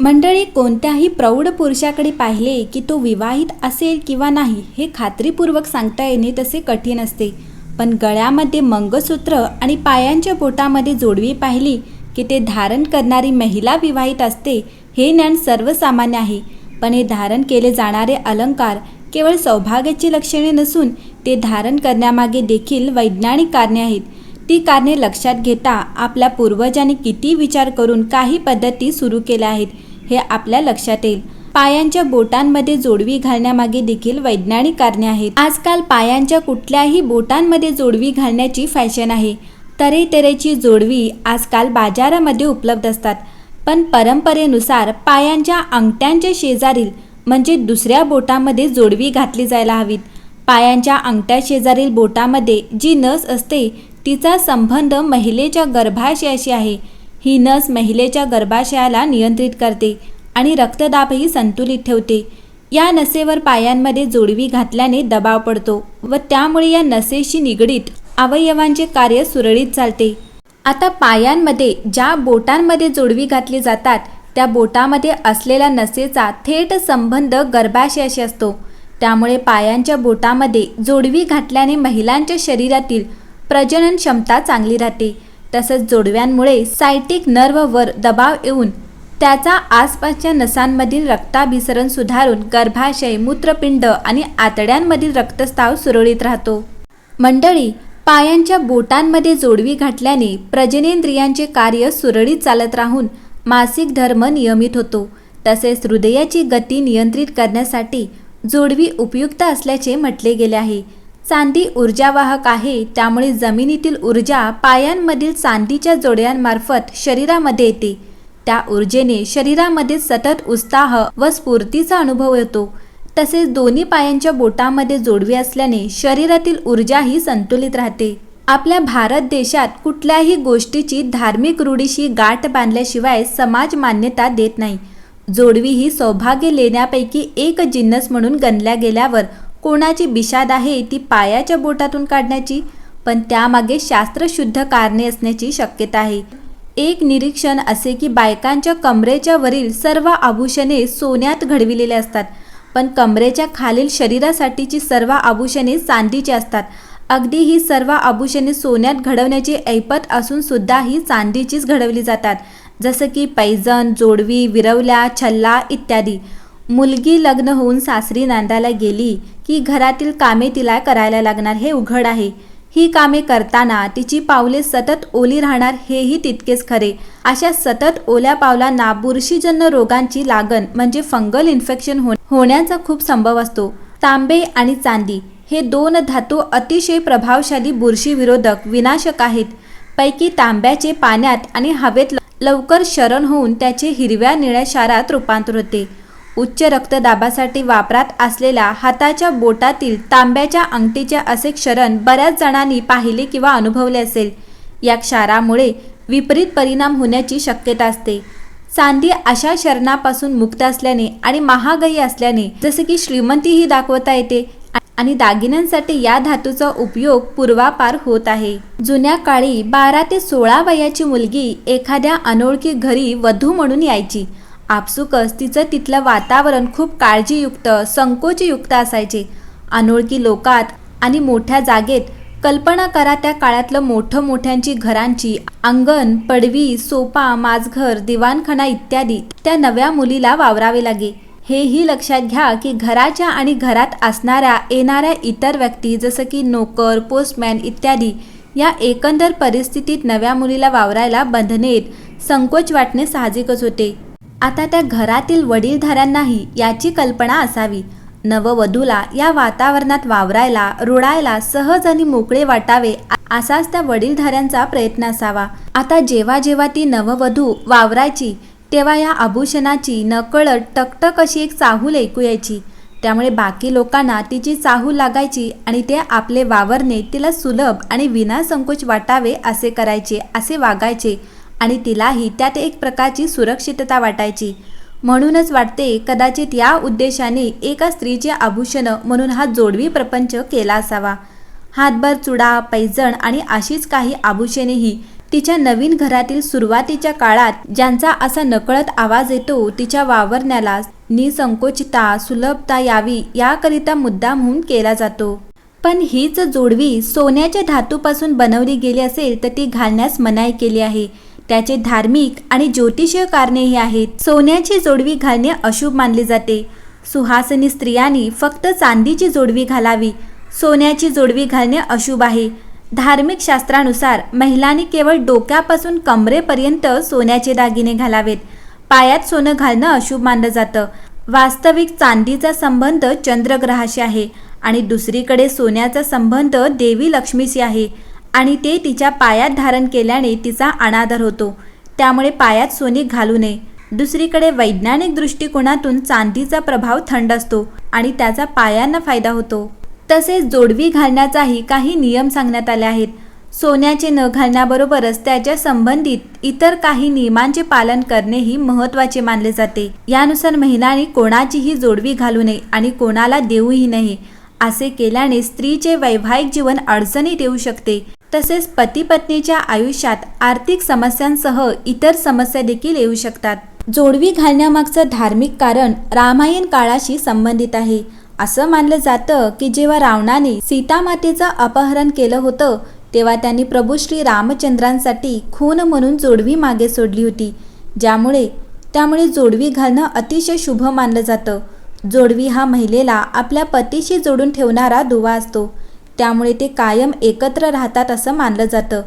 मंडळी कोणत्याही प्रौढ पुरुषाकडे पाहिले की तो विवाहित असेल किंवा नाही हे खात्रीपूर्वक सांगता येणे तसे कठीण असते. पण गळ्यामध्ये मंगळसूत्र आणि पायांच्या बोटामध्ये जोडवी पाहिली की ते धारण करणारी महिला विवाहित असते हे ज्ञान सर्वसामान्य आहे. पण हे धारण केले जाणारे अलंकार केवळ सौभाग्याची लक्षणे नसून ते धारण करण्यामागे देखील वैज्ञानिक कारणे आहेत. ती कारणे लक्षात घेता आपल्या पूर्वजांनी किती विचार करून काही पद्धती सुरू केल्या आहेत. हे आपल्या लक्षात येईल. पायांच्या बोटांमध्ये जोडवी घालण्यामागे देखील वैज्ञानिक कारणे आहेत. आजकाल पायांच्या कुठल्याही बोटांमध्ये जोडवी घालण्याची फॅशन आहे. तऱ्हेतऱ्हेची जोडवी आजकाल बाजारामध्ये उपलब्ध असतात. पण परंपरेनुसार पायांच्या अंगठ्यांच्या शेजारील म्हणजे दुसऱ्या बोटामध्ये जोडवी घातली जायला हवीत. पायांच्या अंगठ्या शेजारील बोटामध्ये जी नस असते तिचा संबंध महिलेच्या गर्भाशयाशी आहे. ही नस महिलेच्या गर्भाशयाला नियंत्रित करते आणि रक्तदाबही संतुलित ठेवते. या नसेवर पायांमध्ये जोडवी घातल्याने दबाव पडतो व त्यामुळे या नसेशी निगडीत अवयवांचे कार्य सुरळीत चालते. आता पायांमध्ये ज्या बोटांमध्ये जोडवी घातली जातात त्या बोटामध्ये असलेला नसेचा थेट संबंध गर्भाशयाशी असतो. त्यामुळे पायांच्या बोटामध्ये जोडवी घातल्याने महिलांच्या शरीरातील प्रजनन क्षमता चांगली राहते. तसंच जोडव्यांमुळे सायटिक नर्ववर दबाव येऊन त्याचा आसपासच्या नसांमधील रक्ताभिसरण सुधारून गर्भाशय मूत्रपिंड आणि आतड्यांमधील रक्तस्राव सुरळीत राहतो. मंडळी पायांच्या बोटांमध्ये जोडवी घातल्याने प्रजनेंद्रियांचे कार्य सुरळीत चालत राहून मासिक धर्म नियमित होतो. तसेच हृदयाची गती नियंत्रित करण्यासाठी जोडवी उपयुक्त असल्याचे म्हटले गेले आहे. चांदी ऊर्जावाहक आहे. त्यामुळे जमिनीतील ऊर्जा पायांमधील चांदीच्या जोड्यांमार्फत शरीरामध्ये येते. त्या ऊर्जेने शरीरामध्ये सतत उत्साह व स्फूर्तीचा अनुभव येतो. तसेच दोन्ही पायांच्या बोटामध्ये जोडवी असल्याने शरीरातील ऊर्जाही संतुलित राहते. आपल्या भारत देशात कुठल्याही गोष्टीची धार्मिक रूढीशी गाठ बांधल्याशिवाय समाज मान्यता देत नाही. जोडवी ही सौभाग्य लेण्यापैकी एक जिन्नस म्हणून गणल्या गेल्यावर कोणाची बिशाद आहे ती पायाच्या बोटातून काढण्याची पण त्यामागे शास्त्रशुद्ध कारणे असण्याची शक्यता आहे. एक निरीक्षण असे की बायकांच्या कमरेच्या वरील सर्व आभूषणे सोन्यात घडविलेले असतात पण कमरेच्या खालील शरीरासाठीची सर्व आभूषणे चांदीची असतात. अगदी ही सर्व आभूषणे सोन्यात घडवण्याची ऐपत असून सुद्धा ही चांदीचीच घडवली जातात जसं की पैजण जोडवी विरवल्या छल्ला इत्यादी. मुलगी लग्न होऊन सासरी नांदायला गेली की घरातील कामे तिला करायला लागणार हे उघड आहे. ही कामे करताना तिची पावले सतत ओली राहणार हेही तितकेच खरे. अशा सतत ओल्या पावलांना बुरशीजन्य रोगांची लागण म्हणजे फंगल इन्फेक्शन हो होण्याचा खूप संभव असतो. तांबे आणि चांदी हे दोन धातू अतिशय प्रभावशाली बुरशीविरोधक विनाशक आहेत. पैकी तांब्याचे पाण्यात आणि हवेत लवकर शरण होऊन त्याचे हिरव्या निळ्या शारात रूपांतर होते. उच्च रक्तदाबासाठी वापरात असलेल्या हाताच्या बोटातील तांब्याच्या अंगठीचे असे क्षरण बऱ्याच जणांनी पाहिले किंवा अनुभवले असेल. या क्षारामुळे विपरीत परिणाम होण्याची शक्यता असते. चांदी अशा शरणापासून मुक्त असल्याने आणि महागाई असल्याने जसे की श्रीमंतीही दाखवता येते आणि दागिन्यांसाठी या धातूचा उपयोग पूर्वापार होत आहे. जुन्या काळी बारा ते सोळा वयाची मुलगी एखाद्या अनोळखी घरी वधू म्हणून यायची. आपसुकच तिचं तिथलं वातावरण खूप काळजीयुक्त संकोचयुक्त असायचे. अनोळखी लोकात आणि मोठ्या जागेत कल्पना करा त्या काळातलं मोठं मोठ्यांची घरांची अंगण पडवी सोपा माजघर दिवाणखाना इत्यादी त्या नव्या मुलीला वावरावे लागे. हेही लक्षात घ्या की घराच्या आणि घरात असणाऱ्या येणाऱ्या इतर व्यक्ती जसं की नोकर पोस्टमॅन इत्यादी या एकंदर परिस्थितीत नव्या मुलीला वावरायला बंधनेत संकोच वाटणे साहजिकच होते. आता त्या घरातील वडीलधाऱ्यांनाही याची कल्पना असावी. नववधूला या वातावरणात वावरायला रुळायला सहज आणि मोकळे वाटावे असाच त्या वडीलधाऱ्यांचा प्रयत्न असावा. आता जेव्हा जेव्हा ती नववधू वावरायची तेव्हा या आभूषणाची नकळत टकटक अशी एक चाहूल ऐकू यायची. त्यामुळे बाकी लोकांना तिची चाहूल लागायची आणि ते आपले वावरणे तिला सुलभ आणि विनासंकोच वाटावे असे करायचे असे वागायचे. आणि तिलाही त्यात एक प्रकारची सुरक्षितता वाटायची. म्हणूनच वाटते कदाचित या उद्देशाने एका स्त्रीचे आभूषण म्हणून हा जोडवी प्रपंच केला असावा. हातभर चुडा पैजण आणि अशीच काही आभूषणेही तिच्या नवीन घरातील सुरुवातीच्या काळात ज्यांचा असा नकळत आवाज येतो तिच्या वावरण्याला निसंकोचता सुलभता यावी याकरिता मुद्दामहून केला जातो. पण हीच जोडवी सोन्याच्या धातूपासून बनवली गेली असेल तर ती घालण्यास मनाई केली आहे. त्याचे धार्मिक आणि ज्योतिषीय कारणेही आहेत. सोन्याची जोडवी घालणे अशुभ मानले जाते. सुहासनी स्त्रियांनी फक्त चांदीची जोडवी घालावी. सोन्याची जोडवी घालणे अशुभ आहे. धार्मिक शास्त्रानुसार महिलांनी केवळ डोक्यापासून कमरेपर्यंत सोन्याचे दागिने घालावेत. पायात सोनं घालणं अशुभ मानलं जातं. वास्तविक चांदीचा संबंध चंद्रग्रहाशी आहे आणि दुसरीकडे सोन्याचा संबंध देवी लक्ष्मीशी आहे. आणि ते तिच्या पायात धारण केल्याने तिचा अनादर होतो. त्यामुळे पायात सोने घालू नये. दुसरीकडे वैज्ञानिक दृष्टिकोनातून चांदीचा प्रभाव थंड असतो आणि त्याचा पायांना फायदा होतो. तसेच जोडवी घालण्याचाही काही नियम सांगण्यात आले आहेत. सोन्याचे न घालण्याबरोबरच त्याच्या संबंधित इतर काही नियमांचे पालन करणेही महत्त्वाचे मानले जाते. यानुसार महिलांनी कोणाचीही जोडवी घालू नये आणि कोणाला देऊही नये असे केल्याने स्त्रीचे वैवाहिक जीवन अडचणीत येऊ शकते. तसेच पती पत्नीच्या आयुष्यात आर्थिक समस्यांसह इतर समस्या देखील येऊ शकतात. जोडवी घालण्यामागचं धार्मिक कारण रामायण काळाशी संबंधित आहे. असं मानलं जातं की जेव्हा रावणाने सीतामातेचं अपहरण केलं होतं तेव्हा त्यांनी प्रभू श्री रामचंद्रांसाठी खून म्हणून जोडवी मागे सोडली होती. ज्यामुळे त्यामुळे जोडवी घालणं अतिशय शुभ मानलं जातं. जोडवी हा महिलेला आपल्या पतीशी जोडून ठेवणारा दुवा असतो. त्यामुळे ते कायम एकत्र राहतात असं मानलं जातं.